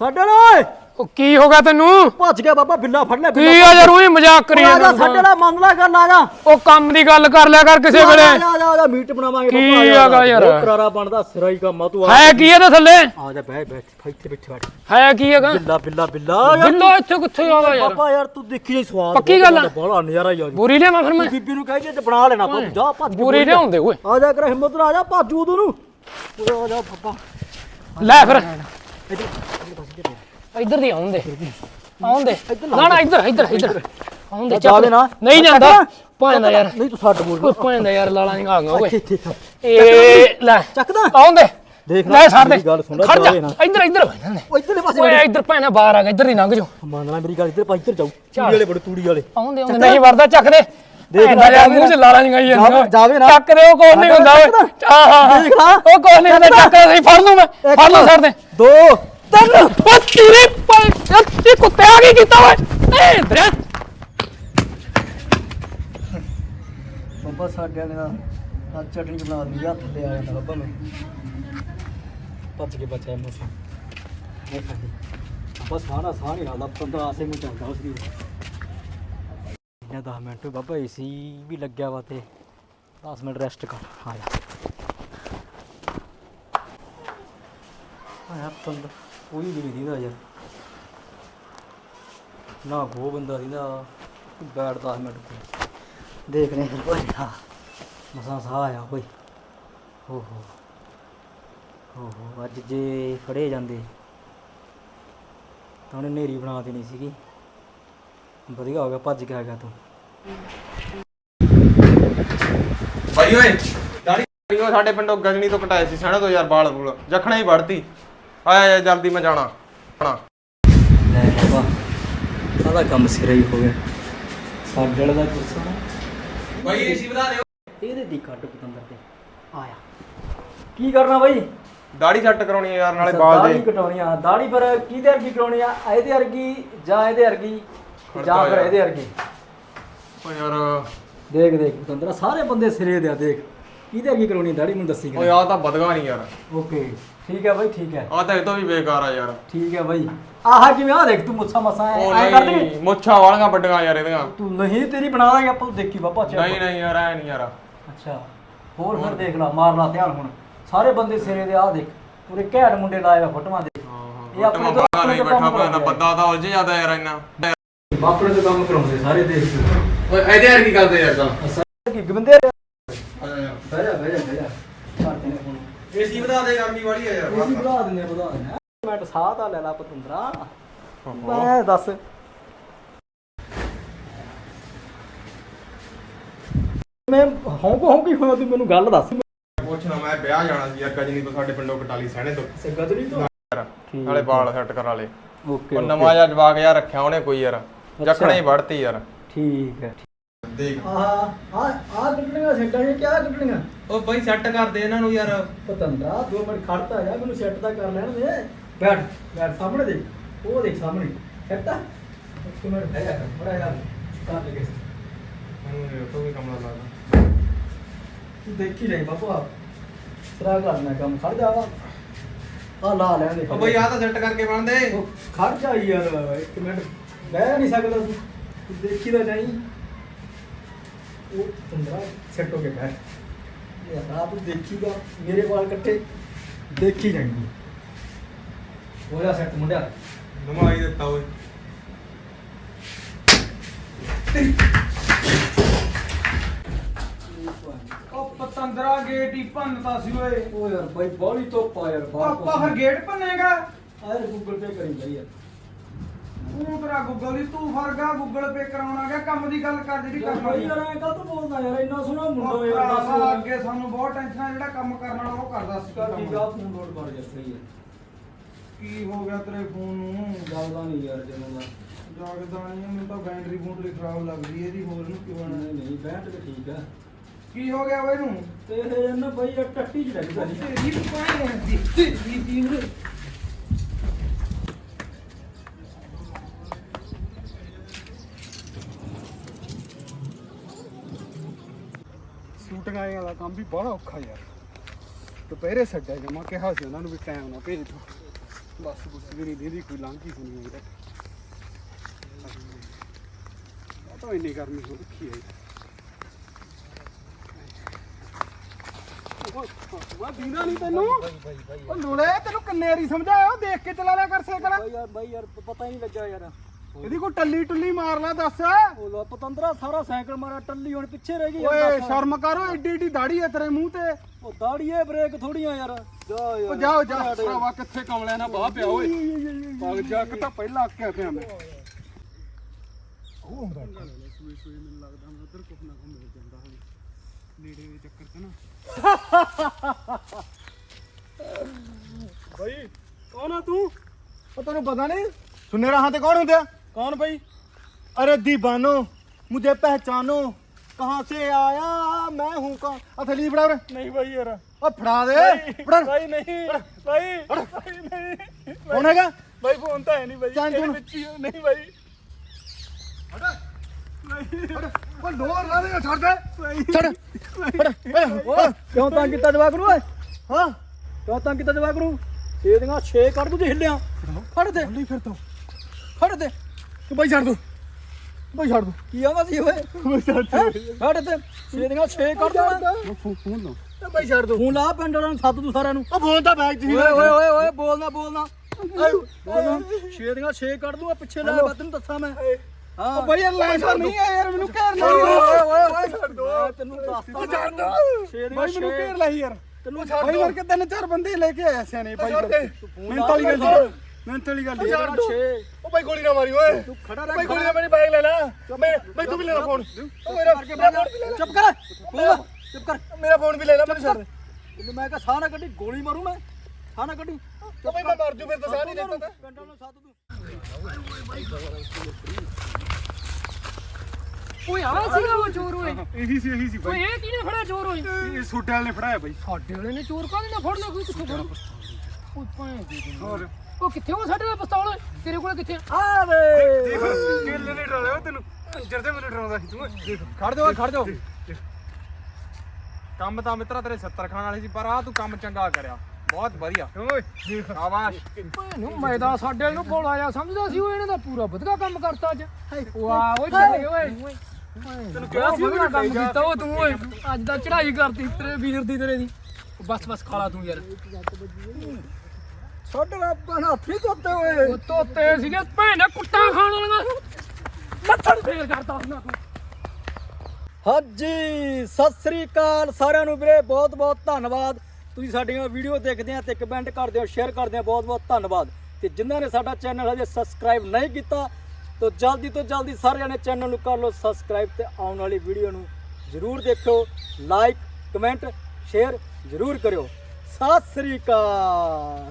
ਸਾਡੇ ਓਏ ਉਹ ਕੀ ਹੋ ਗਿਆ ਤੈਨੂੰ? ਭੱਜ ਗਿਆ ਬਾਬਾ ਬਿੱਲਾ ਫੜ ਲੈ ਕੀ ਆ ਯਾਰ ਉਹੀ ਮਜ਼ਾਕ ਕਰੀ ਆ ਜਾ ਸਾਡੇ ਨਾਲ ਮੰਨ ਲੈ ਗੱਲ ਆ ਜਾ। ਉਹ ਕੰਮ ਦੀ ਗੱਲ ਕਰ ਲਿਆ ਕਰ ਕਿਸੇ ਵੇਲੇ। ਆ ਜਾ ਆ ਜਾ, ਮੀਟ ਬਣਾਵਾਂਗੇ ਕੀ ਬਾਬਾ, ਆ ਜਾ, ਹੈਗਾ ਯਾਰ? ਕਰਾਰਾ ਬਣਦਾ ਸਿਰਾ ਹੀ ਕੰਮ ਆ ਤੂੰ ਹੈ ਕੀ ਇਹਦੇ ਥੱਲੇ? ਆ ਜਾ ਬਹਿ ਬੈਠ ਇੱਥੇ ਬੈਠ ਬੈਠ। ਹੈ ਕੀ ਹੈਗਾ? ਬਿੱਲਾ ਬਿੱਲਾ ਬਿੱਲਾ ਯਾਰ ਬਿੱਲੋ ਇੱਥੇ ਕਿੱਥੇ ਆਵਾ ਯਾਰ? ਬਾਬਾ ਯਾਰ ਤੂੰ ਦੇਖੀ ਜਾਈ ਸਵਾਦ। ਪੱਕੀ ਗੱਲ ਆ? ਬੜਾ ਨਜ਼ਾਰਾ ਜੀ। ਬੂਰੀ ਲਿਆਵਾਂ ਫਿਰ ਮੈਂ। ਬੀਬੀ ਨੂੰ ਕਹਿ ਜੇ ਤੇ ਬਣਾ ਲੈਣਾ ਤੂੰ। ਜਾ ਭੱਜ ਬੂਰੀ ਲਿਆਉਂਦੇ ਓਏ। ਆ ਜਾ ਕਰ ਹਿੰਮਤ ਨਾਲ ਆ ਜਾ ਭਾਜੂ ਤੂੰ ਨੂੰ। ਆ ਜਾ ਬਾਬਾ ਲੈ ਫਿਰ। ਇੱਧਰ ਦੀ ਆਉਣ ਦੇ ਆਉਣ ਦੇ ਨਾ ਨਾ ਇੱਧਰ ਇੱਧਰ ਇੱਧਰ। ਆਉਣ ਦੇ ਜਾ ਦੇ ਨਾ। ਨਹੀਂ ਜਾਂਦਾ। ਭਾਂਦਾ ਯਾਰ। ਨਹੀਂ ਤੂੰ ਛੱਡ ਬੋਲ ਕੋਈ ਭਾਂਦਾ ਯਾਰ ਲਾਲਾ ਨਹੀਂ ਆ ਗਿਆ ਓਏ ਇਹ ਲੈ ਚੱਕਦਾ ਆਉਣ ਦੇ ਦੇਖ ਲੈ, ਛੱਡ ਦੇ। ਖੜ ਜਾ। ਜਾ। ਇੱਧਰ ਇੱਧਰ। ਜਾਂਦੇ ਉਹ ਇੱਧਰਲੇ ਪਾਸੇ ਓਏ ਇੱਧਰ ਭੈਣਾ ਬਾਹਰ ਆ ਗਿਆ ਇੱਧਰ ਹੀ ਲੰਘ ਜਾਓ। ਮੰਨ ਲੈ ਮੇਰੀ ਗੱਲ ਇੱਧਰ ਪਾ ਇੱਧਰ ਜਾਊ। ਤੂੜੀ ਵਾਲੇ ਬੜੇ ਤੂੜੀ ਵਾਲੇ। ਆਉਂਦੇ ਆਉਂਦੇ। ਨਹੀਂ ਵਰਦਾ ਚੱਕ ਦੇ। ਦੇਖ ਦੇਖ ਲੈ, ਲੈ ਜਾਵੇ ਮੂੰਹ ਚ ਲਾਲਾ ਨਹੀਂ ਗਈ ਜਾਵੇ- ਜਾਵੇ ਨਾ। ਚੱਕ ਦੇ ਉਹ ਕੋਈ ਨਹੀਂ ਹੁੰਦਾ ਓਏ। ਹਾਂ ਹਾਂ ਹਾਂ। ਦੇਖ ਲਾ। ਉਹ ਕੋਈ ਨਹੀਂ ਹੁੰਦਾ ਚੱਕ ਦੇ ਫੜ ਲੂ ਮੈਂ। ਫੜ ਲੂ ਸਰ ਦੇ। ਦੋ ਤਿੰਨ। ਉਹ ਤੇਰੇ ਪੈ ਕੁੱਤੇ ਆ ਕੀ ਕੀਤਾ ਓਏ? ਏ ਦਰੇ ਬਾਬਾ ਸਾਡੇ ਨੇ ਆ ਚਟਨੀ ਬਣਾ ਲਈ ਹੱਥ ਲੈ ਆਇਆ ਤਾਂ ਬਾਬਾ ਮੈਂ ਭੱਜ ਕੇ ਬਚਿਆ ਮਸਾ ਨਹੀਂ ਖਾਦੀ ਬਸ ਸਾਰਾ ਸਾਹ ਨਹੀਂ ਹਾਲਾ 15 ਆਸੇ ਨੂੰ ਚੱਲਦਾ ਉਸ ਦੀ ਇਹ 10 ਮਿੰਟ ਬਾਬਾ ਏਸੀ ਵੀ ਲੱਗਿਆ ਵਾ ਤੇ 10 ਮਿੰਟ ਰੈਸਟ ਕਰ। ਆ ਜਾ। ਆਇਆ ਪੰਦ ਕੋਈ ਨਹੀਂ ਦੀਦਾ ਯਾਰ। ਨਾ ਉਹ ਬੰਦਾ ਦੀਦਾ ਬੈਠ 10 ਮਿੰਟ ਕੋਈ। ਦੇਖਨੇ ਫਿਰ ਭਾਈ ਹਾਂ। ਮਸਾਂ ਸਾਹ ਆਇਆ ਕੋਈ ਹੋ ਹੋ। ਹੋ ਹੋ। ਅੱਜ ਜੇ ਫੜੇ ਜਾਂਦੇ, ਤਾਂ ਉਹਨੇ ਨੇਰੀ ਬਣਾ ਦੇਣੀ ਸੀਗੀ। ਵਧੀਆ ਹੋ ਗਿਆ ਭੱਜ ਕੇ ਆ ਗਿਆ ਤੂੰ। ਭਾਈ ਓਏ ਦਾੜੀ ਉਹ ਸਾਡੇ ਪਿੰਡੋਂ ਗਜਨੀ ਤੋਂ ਕਟਾਏ ਸੀ ਸਹਿਣਾ ਤੋਂ ਯਾਰ ਬਾਲ ਬੂਲ। ਜਖਣਾ ਹੀ ਵੜਤੀ ਆਇਆ ਜਾ ਜਲਦੀ ਮੈਂ ਜਾਣਾ। ਜਾਣਾ ਲੈ ਬਾਬਾ ਸਾਡਾ ਕੰਮ ਸਿਰਾ ਹੀ ਹੋ ਗਿਆ। ਸਾਡੇ ਵਾਲਾ ਦਾ ਗੁੱਸਾ ਭਾਈ ਏਸੀ ਵਧਾ ਦਿਓ। ਇਹਦੇ ਦੀ ਕੱਢ ਪਤੰਦਰ ਤੇ। ਆਇਆ। ਕੀ ਕਰਨਾ ਬਾਈ? ਦਾੜੀ ਸੈੱਟ ਕਰਾਉਣੀ ਆ ਯਾਰ ਨਾਲੇ ਬਾਲ ਦਾੜੀ ਦੇ। ਕਟਾਉਣੀ ਆ। ਦਾੜੀ ਪਰ ਕਿਹਦੇ ਵਰਗੀ ਕਟਾਉਣੀ ਆ? ਇਹਦੇ ਵਰਗੀ ਜਾਂ ਇਹਦੇ ਵਰਗੀ? ਤੇ ਜਾਂ ਫਿਰ ਇਹਦੇ ਵਰਗੀ। ਓ ਯਾਰ। ਦੇਖ ਦੇਖ ਪਤੰਦਰਾ ਸਾਰੇ ਬੰਦੇ ਸਿਰੇ ਦੇ ਆ ਦੇਖ। ਕਿਹਦੇ ਕਰਾਉਣੀ ਆ ਦਾੜੀ ਮੈਨੂੰ ਦੱਸੀ ਓਏ ਆ ਤਾਂ ਬਦਗਾ ਨਹੀਂ ਯਾਰ। ਓਕੇ ਠੀਕ ਹੈ ਬਾਈ ਠੀਕ ਹੈ। ਆ ਤਾਂ ਇਹ ਤੋਂ ਵੀ ਬੇਕਾਰ ਆ ਯਾਰ। ਠੀਕ ਹੈ ਬਾਈ। ਆਹ ਕਿਵੇਂ ਆ ਦੇਖ ਤੂੰ ਮੁੱਛਾਂ ਮਸਾਂ ਉਹ ਐ ਕਰ ਦੇ ਮੁੱਛਾਂ ਵਾਲੀਆਂ ਵੱਡੀਆਂ ਯਾਰ ਇਹਦੀਆਂ। ਤੂੰ ਨਹੀਂ ਤੇਰੀ ਬਣਾ ਦਾਂਗੇ ਆਪਾਂ ਦੇਖੀ ਬਾਬਾ ਚੱਲ। ਨਹੀਂ ਨਹੀਂ ਯਾਰ ਐ ਨਹੀਂ ਯਾਰ। ਅੱਛਾ ਹੋਰ ਫਿਰ ਦੇਖ ਲਾ ਮਾਰ ਲਾ ਧਿਆਨ ਹੁਣ। ਸਾਰੇ ਬੰਦੇ ਸਿਰੇ ਦੇ ਆ ਦੇਖ। ਪੂਰੇ ਘੈਂਟ ਮੁੰਡੇ ਲਾਏ ਵਾ ਫੋਟੋਆਂ ਦੇ ਇਹ ਆਪਣੇ ਤੋਂ ਆਪਣੇ ਬੈਠਾ ਕੰਮ ਪਿਆ ਕਰਾਉਂਦੇ ਬੰਦਾ ਤਾਂ ਉਲਝ ਜਾਂਦਾ ਯਾਰ ਇੰਨਾ। ਆਪਣੇ ਤੋਂ ਕੰਮ ਕਰਾਉਂਦੇ ਸਾਰੇ ਦੇਖ ਕੇ ਓਏ ਇਹਦੇ ਯਾਰ ਕੀ ਕਰਦੇ ਯਾਰ ਤਾਂ? ਕੀ ਗਵਿੰਦੇ ਬਹਿ ਜਾ ਬਹਿ ਜਾ ਬਹਿ ਜਾ। ਕਰਦੇ ਨੇ ਹੁਣ ਏਸੀ ਵਧਾ ਦੇ ਗਰਮੀ ਵਾਲੀ ਆ ਯਾਰ ਅਸੀਂ ਵਧਾ ਦਿੰਦੇ ਆ ਵਧਾ ਦਿੰਦੇ ਆ। ਮਿੰਟ ਸਾਹ ਤਾਂ ਲੈ ਲਾ ਪਤੰਦਰਾ। ਮੈਂ ਦੱਸ। ਮੈਂ ਹੌਂਕ ਹੌਂਕੀ ਹੋਇਆ ਤੂੰ ਮੈਨੂੰ ਗੱਲ ਦੱਸ। ਪੁੱਛਣਾ ਮੈਂ ਵਿਆਹ ਜਾਣਾ ਸੀ ਯਾਰ ਗਜਨੀ ਤੋਂ ਸਾਡੇ ਪਿੰਡੋਂ ਕਟਾਲੀ ਸਹਿਣੇ ਤੋਂ। ਸੇ ਗਦਰੀ ਤੋਂ? ਨਾਲੇ ਬਾਲ ਸੈੱਟ ਕਰਾ ਲੇ ਓਕੇ ਉਹ ਨਵਾਂ ਜਿਹਾ ਜਵਾਕ ਯਾਰ ਰੱਖਿਆ ਉਹਨੇ ਕੋਈ ਯਾਰ। ਜਖਣਾ ਹੀ ਵੜਤੀ ਯਾਰ। ਠੀਕ ਹੈ। ਦੇਖ। ਆਹ ਆ ਆ ਕੱਟਣੀਆਂ ਸੈੱਟਾਂ ਨੇ ਕਿਆ ਕੱਟਣੀਆਂ ਉਹ ਬਾਈ ਸੈੱਟ ਕਰਦੇ ਇਹਨਾਂ ਨੂੰ ਯਾਰ। ਪਤੰਦਰਾ ਦੋ ਮਿੰਟ ਖੜਤਾ ਜਾ ਮੈਨੂੰ ਸੈੱਟ ਦਾ ਕਰ ਲੈਣ ਦੇ। ਬੈਠ ਬੈਠ ਸਾਹਮਣੇ ਦੇਖ। ਉਹ ਦੇਖ ਸਾਹਮਣੇ। ਸੈੱਟ ਆ? ਇੱਕ ਮਿੰਟ ਬਹਿ ਜਾ ਬੜਾ ਯਾਰ। ਕਰ ਲਗੇ ਮੈਨੂੰ ਤੋਂ ਵੀ ਕਮਲਾ ਲੱਗਦਾ ਤੂੰ ਦੇਖੀ ਨਹੀਂ ਬਾਬਾ ਸਰਾ ਕਰਨਾ ਕੰਮ ਖੜ ਜਾ ਆ ਲਾ ਲੈਣ ਦੇ ਉਹ ਬਾਈ ਆ ਤਾਂ ਸੈੱਟ ਕਰਕੇ ਉਹ ਖੜ ਜਾ ਯਾਰ ਇੱਕ ਮਿੰਟ। ਬਹਿ ਨਹੀਂ ਸਕਦਾ ਤੂੰ ਦੇਖੀ ਤਾਂ ਨਹੀਂ ਉਹ ਤੰਦਰਾ ਸੈੱਟ ਹੋ ਕੇ ਬੈਠ ਇਹ ਆ ਤੂੰ ਦੇਖੀਗਾ ਮੇਰੇ ਵਾਲ ਕੱਟੇ ਦੇਖੀ ਜਾਏਗੀ। ਹੋ ਜਾ ਸੈੱਟ ਮੁੰਡਿਆ। ਨਵਾਈ ਦਿੱਤਾ ਓਏ। ਉਹ ਪਤੰਦਰਾ ਗੇਟ ਹੀ ਭੰਨਤਾ ਸੀ ਓਏ। ਉਹ ਯਾਰ ਬਾਈ ਬੋਲੀ ਤੋਂ ਪਾ ਯਾਰ ਆਪਾਂ ਫਿਰ ਗੇਟ ਭੰਨੇਗਾ? ਆਏ ਗੂਗਲ ਪੇ ਕਰੀ ਬਾਈ ਯਾਰ। ਤੂੰ ਤੇਰਾ ਗੂਗਲ ਹੀ ਤੂੰ ਫਰਗਾ ਗੂਗਲ ਪੇ ਕਰਾਉਣਾ ਗਿਆ ਕੰਮ ਦੀ ਗੱਲ ਕਰ ਜਿਹੜੀ ਬਾਈ ਯਾਰ ਕਰਨੀ ਐ ਕਾਹ ਤੋਂ ਬੋਲਦਾ ਯਾਰ ਇੰਨਾ ਸੋਹਣਾ ਮੁੰਡਾ ਯਾਰ ਦੱਸ। ਅੱਗੇ ਸਾਨੂੰ ਬਹੁਤ ਟੈਨਸ਼ਨ ਆ ਜਿਹੜਾ ਕੰਮ ਕਰਨ ਵਾਲਾ ਉਹ ਕਰਦਾ ਸੀ। ਕਰ ਕੰਮ। ਕੀ ਗਾ ਫੋਨ ਲੋਡ ਕਰ ਜਾ ਸਹੀ ਹੈ ਕੀ ਹੋ ਗਿਆ ਤੇਰੇ ਫੋਨ ਨੂੰ? ਜਾਗਦਾ ਨਹੀਂ ਯਾਰ ਜਦੋਂ ਦਾ। ਜਾਗਦਾ ਨਹੀਂ ਮੈਨੂੰ ਤਾਂ ਬੈਟਰੀ ਬੂਟਰੀ ਖਰਾਬ ਲੱਗਦੀ ਇਹਦੀ ਹੋਰ ਨੂੰ ਕੀ ਹੋਣਾ ਨਹੀਂ ਨਹੀਂ ਤੇ ਠੀਕ ਆ। ਕੀ ਹੋ ਗਿਆ ਓਏ ਨੂੰ ਤੇ ਇਹ ਨਾ ਬਾਈ ਟੱਟੀ ਚ ਲੱਗ ਸਾਰੀ ਤੇਰੀ ਪਾਣੀ ਦੀ ਤੇਰੀ ਦੀ ਉਰੇ। ਸ਼ੂਟਿੰਗ ਕੰਮ ਵੀ ਬੜਾ ਔਖਾ ਯਾਰ। ਦੁਪਹਿਰੇ ਛੱਡਿਆ ਜਮਾ ਕਿਹਾ ਸੀ ਉਹਨਾਂ ਨੂੰ ਵੀ ਟਾਈਮ ਨਾ ਭੇਜ ਦੋ ਬਸ ਬੁੱਸ ਵੀ ਨਹੀਂ ਦੀਦੀ, ਕੋਈ ਲੰਘੀ ਸੁਣੀ ਹੋਈ ਤਾਂ। ਉਹ ਤਾਂ ਇੰਨੀ ਗਰਮੀ ਹੋ ਰੱਖੀ ਹੈ। ਉਹ ਦੀਨਾ ਨਹੀਂ ਤੈਨੂੰ। ਉਹ ਲੋਲੇ ਤੈਨੂੰ ਕੰਨੇਰੀ ਸਮਝਾਇਆ ਦੇਖ ਕੇ ਚਲਾ ਲਿਆ ਕਰ ਸਾਈਕਲ ਬਾਈ ਯਾਰ ਬਾਈ ਯਾਰ ਪਤਾ ਹੀ ਨਹੀਂ ਲੱਗਾ ਯਾਰ। ਇਹਦੀ ਕੋਈ ਟੱਲੀ ਟੁੱਲੀ ਮਾਰ ਲੈ ਦੱਸ। ਉਹ ਲੋ ਪਤੰਦਰਾ ਸਾਰਾ ਸਾਈਕਲ ਮਾਰਿਆ ਟੱਲੀ ਹੁਣ ਪਿੱਛੇ ਰਹਿ ਗਈ ਓਏ ਦੱਸ। ਸ਼ਰਮ ਕਰੋ ਏਡੀ ਏਡੀ ਦਾੜੀ ਐ ਤੇਰੇ ਮੂੰਹ ਤੇ। ਉਹ ਦਾੜੀਏ ਬ੍ਰੇਕ ਥੋੜੀਆਂ ਯਾਰ। ਜਾ ਯਾਰ। ਓ ਜਾਓ ਜਾ। ਭਰਾਵਾ ਕਿੱਥੇ ਕਮਲਿਆਂ ਨਾਲ ਬਾਹ ਪਿਆ ਓਏ। ਪਗ ਜਾ ਤਾਂ ਪਹਿਲਾਂ ਅੱਕਿਆ ਪਿਆ ਮੈਂ ਉਹ ਹੁੰਦਾ ਸੂਏ ਸੂਏ ਮੈਨੂੰ ਲੱਗਦਾ ਮੈਂ ਉਧਰ ਕੁਝ ਨਾ ਕੁਝ ਮਿਲ ਜਾਂਦਾ ਹੋਵੇ ਨੇੜੇ ਦੇ ਚੱਕਰ ਤੇ ਨਾ। ਬਈ ਕੌਣ ਆ ਤੂੰ? ਉਹ ਤੈਨੂੰ ਪਤਾ ਨਹੀਂ? ਸੁਨੇਰਾ ਹਾਂ ਤੇ ਕੌਣ ਹੁੰਦੇ ਕੌਣ ਭਾਈ अरे दीवानो मुझे पहचानो कहाँ से आया मैं हूँ कौन अच्छा ली फड़ा ਨਹੀਂ ਭਾਈ ਯਾਰ ओ फड़ा दे फड़ा ਭਾਈ नहीं ਭਾਈ ਭਾਈ नहीं कौन हैगा ਭਾਈ ਫੋਨ ਤਾਂ ਹੈ ਨਹੀਂ ਭਾਈ ਚੱਲ ਇਹਦੇ ਤੂੰ। ਵਿੱਚ ਹੀ ਆ। ਨਹੀਂ ਭਾਈ ओ डोर ला दे छोड़ दे छोड़ फड़ ਕਿਉਂ ਤੰਗ ਕੀਤਾ ਜਵਾਕ ਨੂੰ ਓਏ हाँ ਕਿਉਂ ਤੰਗ ਕੀਤਾ ਜਵਾਕ ਨੂੰ ਇਹਦੀਆਂ 6 ਕੱਢ ਦੂ ਜੇ ਹਿੱਲਿਆ ਫੜ ਦੇ नहीं फिर तो ਫੜ ਦੇ ਬਾਈ ਛੱਡ ਦੋ। ਬਾਈ ਛੱਡ ਦੋ। ਕੀ ਆਉਂਦਾ ਸੀ ਓਏ? ਬਾਈ ਛੱਡ ਦੋ। ਸਾਡੇ ਤੇ। ਸੇਦੀਆਂ 6 ਕਰ ਦੇਣਾ ਫੋਨ ਲਾ ਬਾਈ ਛੱਡ ਦੋ। ਫੋਨ ਲਾ ਪਿੰਡ ਵਾਲਿਆਂ ਨੂੰ ਤੂੰ ਸਾਰਿਆਂ ਨੂੰ। ਉਹ ਫੋਨ ਤਾਂ ਬੈਗ ਤੁਸੀਂ ਓਏ ਓਏ ਓਏ ਬੋਲਣਾ ਬੋਲਣਾ। ਛੇ ਦੀਆਂ 6 ਕੱਢ ਦੂੰ ਪਿੱਛੇ ਲੈ ਬੱਤ ਨੂੰ ਦੱਸਾਂ ਮੈਂ। ਹਾਂ। ਉਹ ਬਈ ਲਾਈਨ ਪਰ ਨਹੀਂ ਆ ਯਾਰ ਮੈਨੂੰ ਘੇਰ ਲੈ। ਓਏ ਓਏ ਓਏ ਛੱਡ ਦੋ। ਤੈਨੂੰ ਦੱਸਦਾ। ਛੱਡ ਦੋ। ਛੇ ਦੀਆਂ 6 ਮੈਨੂੰ ਘੇਰ ਲੈ ਯਾਰ। ਤੈਨੂੰ ਛੱਡ ਦੋ। ਬਾਈ ਵਰਗੇ ਤਿੰਨ ਚਾਰ ਬੰਦੇ ਲੈ ਕੇ ਆਇਆ ਸਿਆਣੇ ਬਾਈ ਮੈਨੂੰ ਤਾਲੀ ਗੱਲ ਮੈਨੂੰ ਤਾਲੀ ਗੱਲ ਯਾਰ ਉਹ ਬਾਈ ਗੋਲੀ ਨਾ ਮਾਰੀ ਓਏ। ਤੂੰ ਖੜਾ ਰਹਿ ਬਾਈ ਗੋਲੀ ਨਾ ਮੇਰੀ ਬਾਈਕ ਲੈ ਲੈ। ਮੈਂ ਮੈਂ ਤੂੰ ਵੀ ਲੈ ਲੈ ਫੋਨ ਉਹ ਮੇਰਾ ਮੇਰਾ ਫੋਨ ਵੀ ਲੈ ਲੈ। ਚੁੱਪ ਕਰ ਚੁੱਪ ਕਰ। ਮੇਰਾ ਫੋਨ ਵੀ ਲੈ ਲੈ ਮੈਨੂੰ ਛੱਡ। ਤੈਨੂੰ ਮੈਂ ਕਹਾ ਸਾਹ ਨਾ ਕੱਢੀ ਗੋਲੀ ਮਾਰੂ ਮੈਂ। ਸਾਹ ਨਾ ਕੱਢੀ। ਤੂੰ ਮੈਂ ਮਰ ਜੂ ਮੇਰੇ ਤਾਂ ਸਾਹ ਨਹੀਂ ਲੈਂਦਾ ਕੰਡਾ ਨੂੰ ਸਾਥ ਤੂੰ ਓਏ ਆ ਸੀਗਾ ਉਹ ਚੋਰ ਓਏ। ਇਹੀ ਸੀ ਇਹੀ ਸੀ ਓਏ ਇਹ ਕਿਹਨੇ ਫੜਿਆ ਚੋਰ ਓਏ? ਇਹ ਸੁੱਟੇ ਵਾਲੇ ਨੇ ਫੜਾਇਆ ਬਾਈ ਸਾਡੇ ਵਾਲੇ ਨੇ ਚੋਰ ਕਾਹਦੇ ਨਾਲ ਫੜ ਲਿਆ ਕੋਈ ਕਿੱਥੋਂ ਫੜ? ਉਹ ਪਾਏ ਹੋਰ? ਉਹ ਕਿੱਥੇ ਉਹ ਸਾਡੇ ਦਾ ਪਿਸਤੌਲ? ਓਏ ਤੇਰੇ ਕੋਲ ਕਿੱਥੇ ਆ? ਵੇ। ਦੇਖ ਕਿੱਲੇ ਨੇ ਡਰਾਇਆ ਤੈਨੂੰ? ਅੰਜਰ ਤੇ ਮੈਨੂੰ ਡਰਾਉਂਦਾ ਸੀ ਤੂੰ। ਦੇਖ ਖੜ ਜਾ ਓਏ ਖੜ ਜਾ ਕੰਮ ਤਾਂ ਮਿੱਤਰਾ ਤੇਰੇ 70 ਖਾਣ ਵਾਲੇ ਸੀ ਪਰ ਆ ਤੂੰ ਕੰਮ ਚੰਗਾ ਕਰਿਆ। ਬਹੁਤ ਵਧੀਆ। ਓਏ ਦੇਖ। ਸ਼ਾਬਾਸ਼। ਨੂੰ ਮੈਦਾ ਸਾਡੇ ਨੂੰ ਬੋਲਾ ਜਾ ਸਮਝਦਾ ਸੀ ਉਹ ਇਹਨਾਂ ਦਾ ਪੂਰਾ ਵਧਗਾ ਕੰਮ ਕਰਤਾ ਅੱਜ। ਵਾਹ ਓਏ ਚੱਲ ਓਏ। ਤੈਨੂੰ ਕਿਹਾ ਸੀ ਉਹ ਕੰਮ ਕੀਤਾ ਉਹ ਤੂੰ ਓਏ। ਅੱਜ ਤਾਂ ਚੜਾਈ ਕਰਤੀ ਤੇਰੇ ਵੀਰ ਦੀ ਤੇਰੇ ਦੀ। ਬਸ ਬਸ ਖਾਲਾ ਤੂੰ ਯਾਰ। ਛੱਡ ਰੱਬਾਂ ਹੱਥ ਨਹੀਂ ਧੋਤੇ ਓਏ ਉਹ ਤੋਤੇ ਸੀਗੇ ਭੈਣਾ ਕੁੱਟਾ ਖਾਣ ਵਾਲੀਆਂ। ਲੱਥੜ ਫੇਰ ਕਰਦਾ ਉਹਨਾਂ ਕੋਲ ਹਾਂਜੀ ਸਤਿ ਸ੍ਰੀ ਅਕਾਲ ਸਾਰਿਆਂ ਨੂੰ ਵੀਰੇ ਬਹੁਤ ਬਹੁਤ ਧੰਨਵਾਦ। ਤੁਸੀਂ ਸਾਡੀਆਂ ਵੀਡੀਓ ਦੇਖਦੇ ਆ ਤੇ ਕਮੈਂਟ ਕਰਦੇ ਹੋ ਸ਼ੇਅਰ ਕਰਦੇ ਆ ਬਹੁਤ ਬਹੁਤ ਧੰਨਵਾਦ। ਤੇ ਜਿਨ੍ਹਾਂ ਨੇ ਸਾਡਾ ਚੈਨਲ ਹਜੇ ਸਬਸਕ੍ਰਾਈਬ ਨਹੀਂ ਕੀਤਾ ਤਾਂ ਜਲਦੀ ਤੋਂ ਜਲਦੀ ਸਾਰਿਆਂ ਨੇ ਚੈਨਲ ਨੂੰ ਕਰ ਲਓ ਸਬਸਕ੍ਰਾਈਬ ਤੇ ਆਉਣ ਵਾਲੀ ਵੀਡੀਓ ਨੂੰ ਜਰੂਰ ਦੇਖਿਓ। ਲਾਈਕ ਕਮੈਂਟ ਸ਼ੇਅਰ ਜਰੂਰ ਕਰਿਓ। ਸਤਿ ਸ੍ਰੀ ਅਕਾਲ।